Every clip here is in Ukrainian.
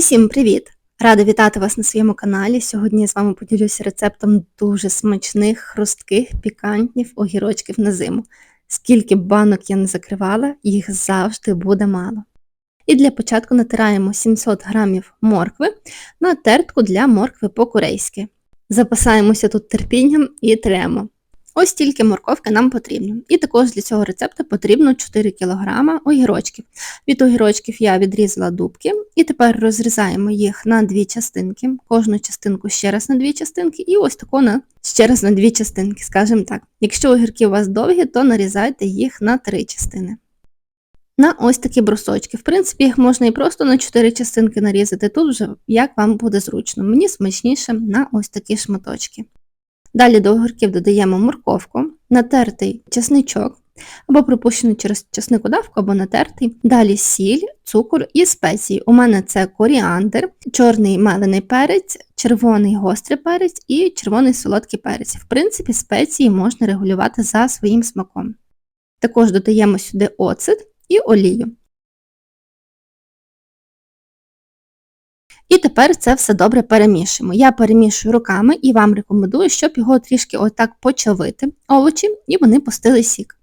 Усім привіт! Рада вітати вас на своєму каналі. Сьогодні я з вами поділюся рецептом дуже смачних, хрустких, пікантнів огірочків на зиму. Скільки б банок я не закривала, їх завжди буде мало. І для початку натираємо 700 г моркви на тертку для моркви по-корейськи. Запасаємося тут терпінням і тремо. Ось тільки морковки нам потрібно. І також для цього рецепту потрібно 4 кг огірочків. Від огірочків я відрізала дубки, і тепер розрізаємо їх на дві частинки, кожну частинку ще раз на дві частинки, і ось таку на ще раз на дві частинки, скажімо так. Якщо огірки у вас довгі, то нарізайте їх на три частини. На ось такі брусочки. В принципі, їх можна і просто на 4 частинки нарізати, тут вже як вам буде зручно. Мені смачніше на ось такі шматочки. Далі до огірків додаємо морковку, натертий чесничок, або пропущений через чеснику давку, або натертий. Далі сіль, цукор і спеції. У мене це коріандр, чорний мелений перець, червоний гострий перець і червоний солодкий перець. В принципі, спеції можна регулювати за своїм смаком. Також додаємо сюди оцет і олію. І тепер це все добре перемішуємо. Я перемішую руками і вам рекомендую, щоб його трішки отак почавити овочі, і вони пустили сік.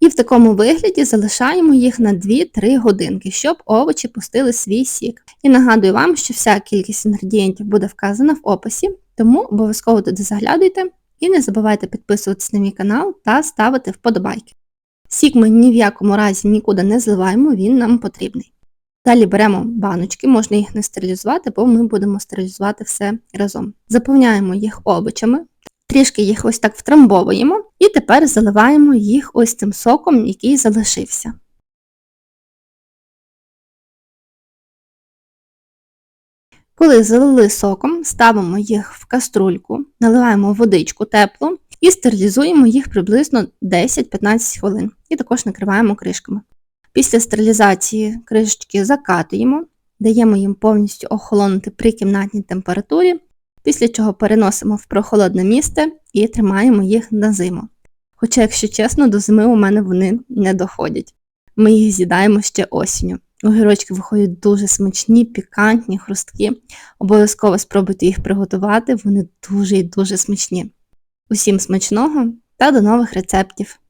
І в такому вигляді залишаємо їх на 2-3 годинки, щоб овочі пустили свій сік. І нагадую вам, що вся кількість інгредієнтів буде вказана в описі, тому обов'язково туди заглядуйте і не забувайте підписуватися на мій канал та ставити вподобайки. Сік ми ні в якому разі нікуди не зливаємо, він нам потрібний. Далі беремо баночки, можна їх не стерилізувати, бо ми будемо стерилізувати все разом. Заповняємо їх овочами, трішки їх ось так втрамбовуємо, і тепер заливаємо їх ось цим соком, який залишився. Коли залили соком, ставимо їх в каструльку, наливаємо водичку теплу і стерилізуємо їх приблизно 10-15 хвилин. І також накриваємо кришками. Після стерилізації кришечки закатуємо, даємо їм повністю охолонути при кімнатній температурі, після чого переносимо в прохолодне місце і тримаємо їх на зиму. Хоча, якщо чесно, до зими у мене вони не доходять. Ми їх з'їдаємо ще осінню. Огірочки виходять дуже смачні, пікантні, хрусткі. Обов'язково спробуйте їх приготувати, вони дуже і дуже смачні. Усім смачного та до нових рецептів!